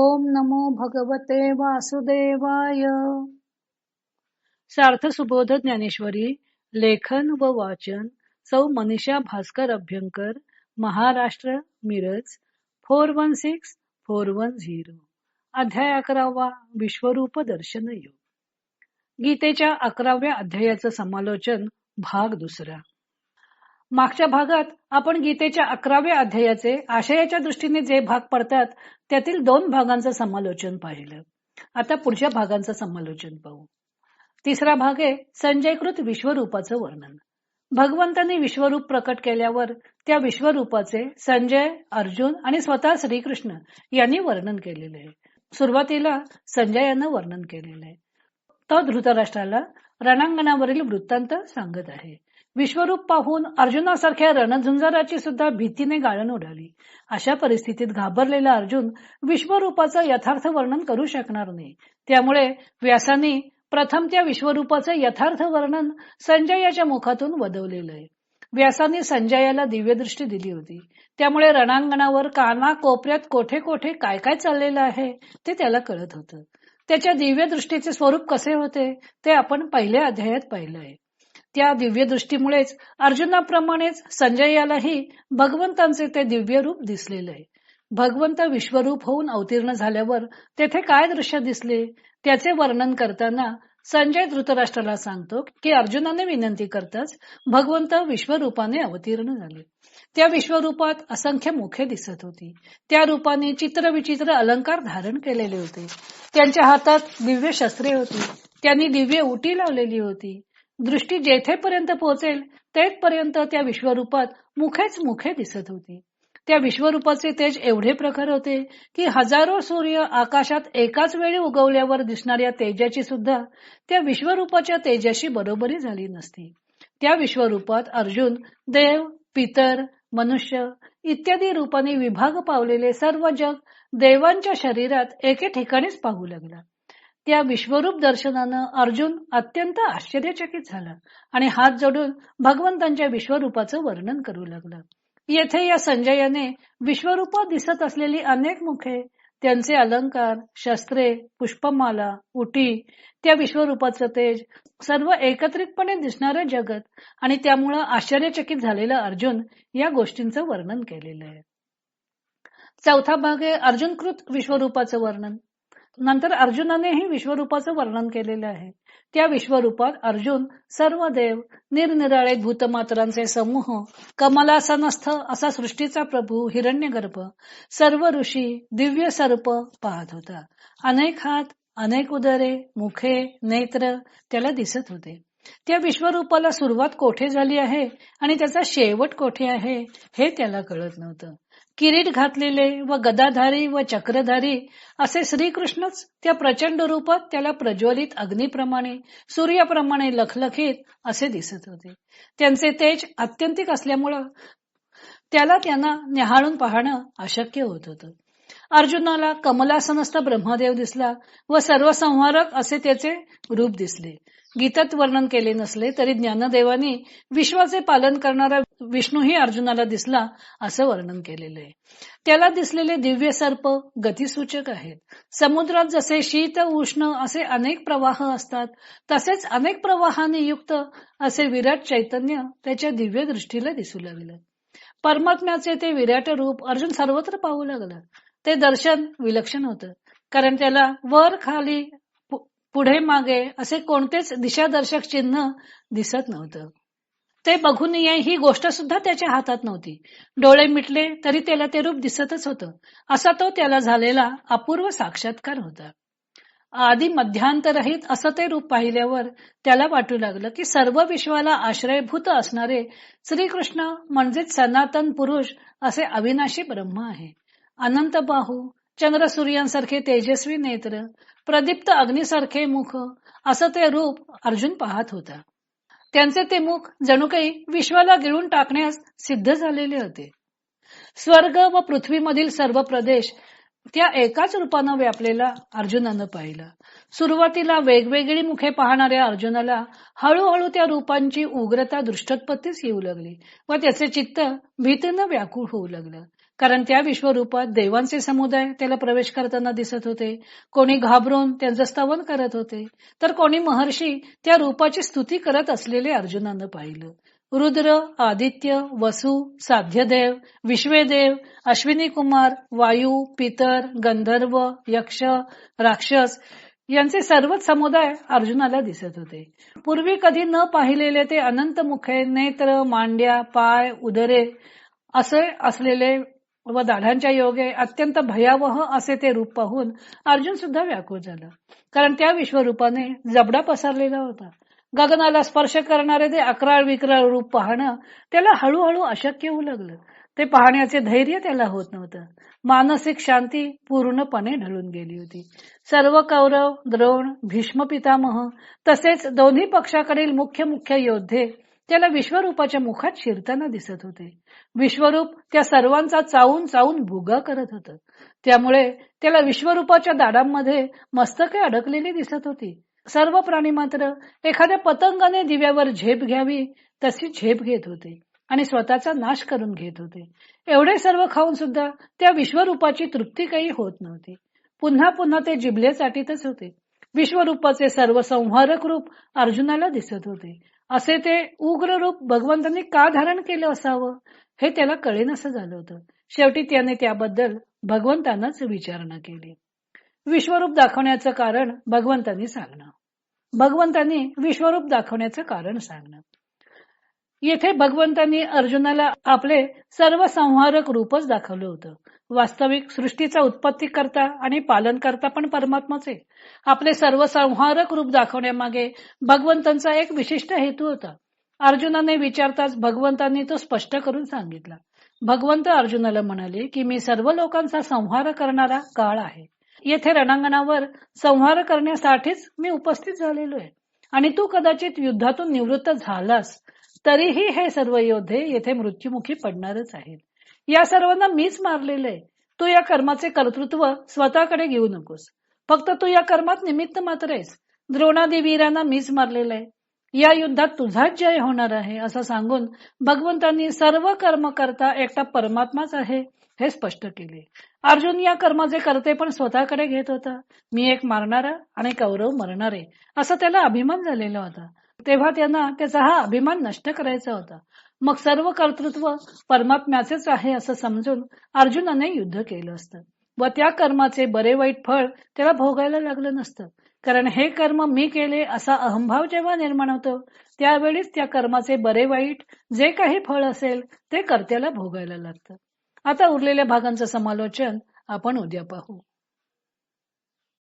ओम नमो भगवते वासुदेवाय. सार्थ सुबोध ज्ञानेश्वरी लेखन व वाचन सौ Manisha Bhaskar Abhyankar Maharashtra Miraj four one six four one zero. अध्याय अकरावा विश्वरूप दर्शन योग. गीतेच्या अकराव्या अध्यायाचं समालोचन भाग दुसरा. मागच्या भागात आपण गीतेच्या अकराव्या अध्यायाचे आशयाच्या दृष्टीने जे भाग पडतात त्यातील दोन भागांचं समालोचन पाहिलं. आता पुढच्या भागांचं समालोचन पाहू. तिसरा भाग आहे संजयकृत विश्वरूपाचं वर्णन. भगवंतांनी विश्वरूप प्रकट केल्यावर त्या विश्वरूपाचे संजय अर्जुन आणि स्वतः श्रीकृष्ण यांनी वर्णन केलेले आहे. सुरुवातीला संजयानं वर्णन केलेलं आहे. तो धृतराष्ट्राला रणांगणावरील वृत्तांत सांगत आहे. विश्वरूप पाहून अर्जुनासारख्या रणझुंजाराची सुद्धा भीतीने गाळण उडाली. अशा परिस्थितीत घाबरलेला अर्जुन विश्वरूपाचं यथार्थ वर्णन करू शकणार नाही. त्यामुळे व्यासाने प्रथम त्या विश्वरूपाचं यथार्थ वर्णन संजयाच्या मुखातून वदवलेलं आहे. व्यासाने संजयाला दिव्यदृष्टी दिली होती. त्यामुळे रणांगणावर काना कोपऱ्यात कोठे कोठे काय काय चाललेलं आहे ते त्याला कळत होतं. त्याच्या दिव्यदृष्टीचे स्वरूप कसे होते ते आपण पहिल्या अध्यायात पाहिलं आहे. त्या दिव्य दृष्टीमुळेच अर्जुनाप्रमाणेच संजय यालाही भगवंतांचे ते दिव्य रूप दिसलेले आहे. भगवंत विश्वरूप होऊन अवतीर्ण झाल्यावर तेथे काय दृश्य दिसले? त्याचे वर्णन करताना संजय धृतराष्ट्राला सांगतो की अर्जुनाने विनंती करताच भगवंत विश्वरूपाने अवतीर्ण झाले. त्या विश्वरूपात असंख्य मुखे दिसत होती. त्या रूपाने चित्रविचित्र अलंकार धारण केलेले होते. त्यांच्या हातात दिव्य शस्त्रे होती. त्यांनी दिव्य उटी लावलेली होती. दृष्टी जेथेपर्यंत पोहोचेल तेथपर्यंत त्या विश्वरूपात मुखेच मुखे दिसत होती. त्या विश्वरूपाचे तेज एवढे प्रखर होते की हजारो सूर्य आकाशात एकाच वेळी उगवल्यावर दिसणाऱ्या तेजाची सुद्धा त्या विश्वरूपाच्या तेजाशी बरोबरी झाली नसती. त्या विश्वरूपात अर्जुन देव पितर मनुष्य इत्यादी रूपाने विभाग पावलेले सर्व जग देवांच्या शरीरात एके ठिकाणीच पाहू लागला. त्या विश्वरूप दर्शनानं अर्जुन अत्यंत आश्चर्यचकित झाला आणि हात जोडून भगवंतांच्या विश्वरूपाचं वर्णन करू लागला. येथे या संजयाने विश्वरूप दिसत असलेली अनेक मुखे त्यांचे अलंकार शस्त्रे पुष्पमाला उटी त्या विश्वरूपाचं तेज सर्व एकत्रितपणे दिसणारं जगत आणि त्यामुळं आश्चर्यचकित झालेला अर्जुन या गोष्टींचं वर्णन केलेलं आहे. चौथा भाग आहे अर्जुनकृत विश्वरूपाचं वर्णन. नंतर अर्जुनानेही विश्वरूपाचं वर्णन केलेलं आहे. त्या विश्वरूपात अर्जुन सर्व देव निरनिराळे भूतमात्रांचे समूह कमलासनस्थ असा सृष्टीचा प्रभू हिरण्यगर्भ सर्व ऋषी दिव्य सर्प पाहत होता. अनेक हात अनेक उदरे मुखे नेत्र त्याला दिसत होते. त्या विश्वरूपाला सुरुवात कोठे झाली आहे आणि त्याचा शेवट कोठे आहे हे त्याला कळत नव्हतं. किरीट घातलेले व गदाधारी व चक्रधारी असे श्रीकृष्णच त्या प्रचंड रूपात त्याला प्रज्वलित अग्निप्रमाणे सूर्याप्रमाणे लखलखीत असे दिसत होते. त्यांचे तेज अत्यंतिक असल्यामुळं त्याला त्यांना निहाळून पाहणं अशक्य होत होतं. अर्जुनाला कमलासनस्थ ब्रह्मदेव दिसला व सर्वसंहारक असे त्याचे रूप दिसले. गीतात वर्णन केले नसले तरी ज्ञानदेवानी विश्वाचे पालन करणारा विष्णूही अर्जुनाला दिसला असं वर्णन केलेलं आहे. त्याला दिसलेले दिव्य सर्प गतिसूचक आहेत. समुद्रात जसे शीत उष्ण असे अनेक प्रवाह असतात तसेच अनेक प्रवाहाने युक्त असे विराट चैतन्य त्याच्या दिव्य दृष्टीला दिसू लागलं. परमात्म्याचे ते विराट रूप अर्जुन सर्वत्र पाहू लागला. ते दर्शन विलक्षण होतं. कारण त्याला वर खाली पुढे मागे असे कोणतेच दिशादर्शक चिन्ह दिसत नव्हतं. ते बघून ही गोष्ट सुद्धा त्याच्या हातात नव्हती. डोळे मिटले तरी त्याला ते रूप दिसतच होतं. असा तो त्याला झालेला अपूर्व साक्षात्कार होता. आधी मध्यांतरहित असं ते रूप पाहिल्यावर त्याला वाटू लागलं की सर्व विश्वाला आश्रयभूत असणारे श्रीकृष्ण म्हणजेच सनातन पुरुष असे अविनाशी ब्रह्म आहे. अनंत बाहू चंद्र सूर्यांसारखे तेजस्वी नेत्र प्रदीप्त अग्निसारखे मुख असं ते रूप अर्जुन पाहत होता. त्यांचे ते मुख जणू काही विश्वाला गिळून टाकण्यास सिद्ध झालेले होते. स्वर्ग व पृथ्वीमधील सर्व प्रदेश त्या एकाच रूपानं व्यापलेला अर्जुनानं पाहिलं. सुरुवातीला वेगवेगळी मुखे पाहणाऱ्या अर्जुनाला हळूहळू त्या रूपांची उग्रता दृष्टोत्पत्तीच येऊ लागली व त्याचे चित्त भीतीनं व्याकुळ होऊ लागलं. कारण त्या विश्वरूपात देवांचे समुदाय त्याला प्रवेश करताना दिसत होते. कोणी घाबरून त्यांचं स्तवन करत होते. तर कोणी महर्षी त्या रूपाची स्तुती करत असलेले अर्जुनानं पाहिलं. रुद्र आदित्य वसु साध्यदेव विश्वेदेव अश्विनी कुमार वायू पितर गंधर्व यक्ष राक्षस यांचे सर्वच समुदाय अर्जुनाला दिसत होते. पूर्वी कधी न पाहिलेले ते अनंत मुखे नेत्र मांड्या पाय उदरे असे असलेले व दाढांच्या योगे अत्यंत भयावह असे ते रूप पाहून अर्जुन सुद्धा व्याकुळ झाला. कारण त्या विश्वरूपाने जबडा पसरलेला होता. गगनाला स्पर्श करणारे ते अकराळ विक्राळ रूप पाहणं त्याला हळूहळू अशक्य होऊ लागलं. ते पाहण्याचे धैर्य त्याला होत नव्हतं. मानसिक शांती पूर्णपणे ढळून गेली होती. सर्व कौरव द्रोण भीष्म पितामह तसेच दोन्ही पक्षाकडील मुख्य मुख्य योद्धे त्याला विश्वरूपाच्या मुखात शिरताना दिसत होते. विश्वरूप त्या सर्वांचा चावून चावून भुगा करत होत. त्यामुळे त्याला विश्वरूपाच्या दाडांमध्ये मस्तके अडकलेली दिसत होती. सर्व प्राणी मात्र एखाद्या पतंगाने दिव्यावर झेप घ्यावी तशी झेप घेत होते आणि स्वतःचा नाश करून घेत होते. एवढे सर्व खाऊन सुद्धा त्या विश्वरूपाची तृप्ती काही होत नव्हती. पुन्हा पुन्हा ते जिबले चाटीतच होते. विश्वरूपाचे सर्व संहारक रूप अर्जुनाला दिसत होते. असे ते उग्र रूप भगवंतांनी का धारण केलं असावं? हे त्याला कळेनसं झालं होतं. शेवटी त्याने त्याबद्दल भगवंतांनाच विचारणा केली. विश्वरूप दाखवण्याचं कारण भगवंतांनी सांगणं. भगवंतांनी विश्वरूप दाखवण्याचं कारण सांगणं. येथे भगवंतांनी अर्जुनाला आपले सर्व संहारक रूपच दाखवलं होतं. वास्तविक सृष्टीचा उत्पत्ती करता आणि पालन करता पण परमात्माचे. आपले सर्व संहारक रूप दाखवण्यामागे भगवंतांचा एक विशिष्ट हेतू होता. अर्जुनाने विचारताच भगवंतांनी तो स्पष्ट करून सांगितला. भगवंत अर्जुनाला म्हणाले की मी सर्व लोकांचा संहार करणारा काळ आहे. येथे रणांगणावर संहार करण्यासाठीच मी उपस्थित झालेलो आहे. आणि तू कदाचित युद्धातून निवृत्त झालास तरीही हे सर्व योद्धे येथे मृत्युमुखी पडणारच आहेत. या सर्वांना मीच मारलेलं आहे तू या कर्माचे कर्तृत्व स्वतःकडे घेऊ नकोस. फक्त तू या कर्मात निमित्त मात्र आहेस. द्रोणादेवीरांना मीच मारलेलं आहे या युद्धात तुझाच जय होणार आहे असं सांगून भगवंतांनी सर्व कर्म करता एकटा परमात्माच आहे हे स्पष्ट केले. अर्जुन या कर्माचे करते पण स्वतःकडे घेत होता. मी एक मारणारा आणि कौरव मरणारे असा त्याला अभिमान झालेला होता. तेव्हा त्यांना त्याचा हा अभिमान नष्ट करायचा होता. मग सर्व कर्तृत्व परमात्म्याचेच आहे असं समजून अर्जुनाने युद्ध केलं असतं. व त्या कर्माचे बरे वाईट फळ त्याला भोगायला लागलं नसतं. कारण हे कर्म मी केले असा अहंभाव जेव्हा निर्माण होतो त्यावेळीच त्या कर्माचे बरे वाईट जे काही फळ असेल ते कर्त्याला भोगायला लागतं. आता उरलेल्या भागांचं समालोचन आपण उद्या पाहू.